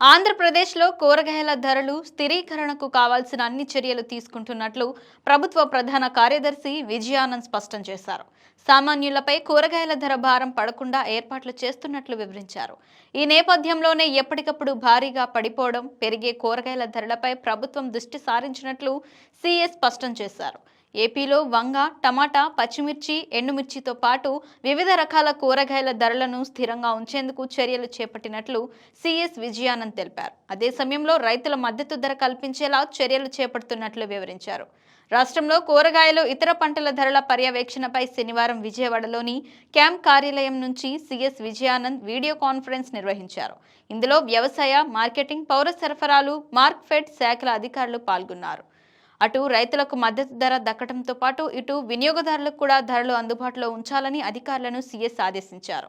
ఆంధ్రప్రదేశ్లో కూరగాయల ధరలు స్థిరీకరణకు కావాల్సిన అన్ని చర్యలు తీసుకుంటున్నట్లు ప్రభుత్వ ప్రధాన కార్యదర్శి విజయానంద్ స్పష్టం చేశారు. సామాన్యులపై కూరగాయల ధర భారం పడకుండా ఏర్పాట్లు చేస్తున్నట్లు వివరించారు. ఈ నేపథ్యంలోనే ఎప్పటికప్పుడు భారీగా పడిపోవడం పెరిగే కూరగాయల ధరలపై ప్రభుత్వం దృష్టి సారించినట్లు సీఎస్ స్పష్టం చేశారు. ఏపీలో వంగ టమాటా పచ్చిమిర్చి ఎండుమిర్చితో పాటు వివిధ రకాల కూరగాయల ధరలను స్థిరంగా ఉంచేందుకు చర్యలు చేపట్టినట్లు సిఎస్ విజయానంద్ తెలిపారు. అదే సమయంలో రైతుల మద్దతు ధర కల్పించేలా చర్యలు చేపడుతున్నట్లు వివరించారు. రాష్ట్రంలో కూరగాయలు ఇతర పంటల ధరల పర్యవేక్షణపై శనివారం విజయవాడలోని క్యాంప్ కార్యాలయం నుంచి సిఎస్ విజయానంద్ వీడియో కాన్ఫరెన్స్ నిర్వహించారు. ఇందులో వ్యవసాయ మార్కెటింగ్ పౌర సరఫరాలు మార్క్ఫెడ్ శాఖల అధికారులు పాల్గొన్నారు. అటు రైతులకు మద్దతు ధర దక్కడంతో పాటు ఇటు వినియోగదారులకు కూడా ధరలు అందుబాటులో ఉంచాలని అధికారులను సీఎస్ ఆదేశించారు.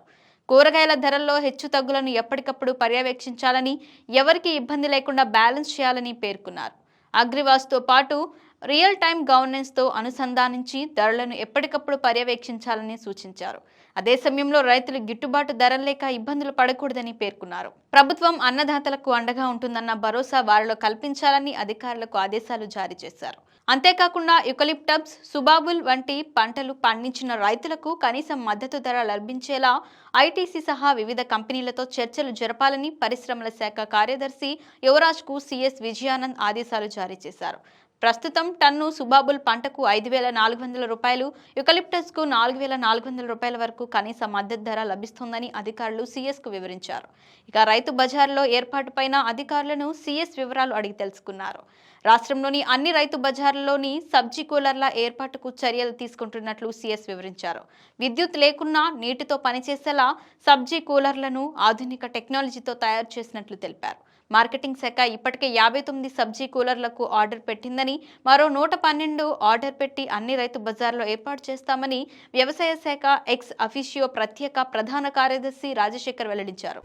కూరగాయల ధరల్లో హెచ్చు తగ్గులను ఎప్పటికప్పుడు పర్యవేక్షించాలని ఎవరికీ ఇబ్బంది లేకుండా బ్యాలెన్స్ చేయాలని పేర్కొన్నారు. అగ్రివాస్తో పాటు రియల్ టైమ్ గవర్నెన్స్తో అనుసంధానించి ధరలను ఎప్పటికప్పుడు పర్యవేక్షించాలని సూచించారు. అదే సమయంలో రైతులు గిట్టుబాటు ధరలు లేక ఇబ్బందులు పడకూడదని పేర్కొన్నారు. ప్రభుత్వం అన్నదాతలకు అండగా ఉంటుందన్న భరోసా వారిలో కల్పించాలని అధికారులకు ఆదేశాలు జారీ చేశారు. అంతేకాకుండా యుకలిప్టబ్స్ సుబాబుల్ వంటి పంటలు పండించిన రైతులకు కనీసం మద్దతు ధర లభించేలా ఐటీసీ సహా వివిధ కంపెనీలతో చర్చలు జరపాలని పరిశ్రమల శాఖ కార్యదర్శి యువరాజ్కు సిఎస్ విజయానంద్ ఆదేశాలు జారీ చేశారు. ప్రస్తుతం టన్ను సుబాబుల్ పంటకు ఐదు వేల నాలుగు వందల రూపాయలు యుకలిప్టస్కు నాలుగు వేల నాలుగు వందల రూపాయల వరకు కనీస మద్దతు ధర లభిస్తుందని అధికారులు సీఎస్కు వివరించారు. ఇక రైతు బజార్లో ఏర్పాటుపైన అధికారులను సీఎస్ వివరాలు అడిగి తెలుసుకున్నారు. రాష్ట్రంలోని అన్ని రైతు బజార్లలోని సబ్జీ కూలర్ల ఏర్పాటుకు చర్యలు తీసుకుంటున్నట్లు సీఎస్ వివరించారు. విద్యుత్ లేకున్నా నీటితో పనిచేసేలా సబ్జీ కూలర్లను ఆధునిక టెక్నాలజీతో తయారు చేసినట్లు తెలిపారు. మార్కెటింగ్ శాఖ ఇప్పటికే యాభై తొమ్మిది సబ్జీ కూలర్లకు ఆర్డర్ పెట్టిందని మరో నూట పన్నెండు ఆర్డర్ పెట్టి అన్ని రైతు బజార్లో ఏర్పాటు చేస్తామని వ్యవసాయ శాఖ ఎక్స్ అఫీషియో ప్రత్యేక ప్రధాన కార్యదర్శి రాజశేఖర్ వెల్లడించారు.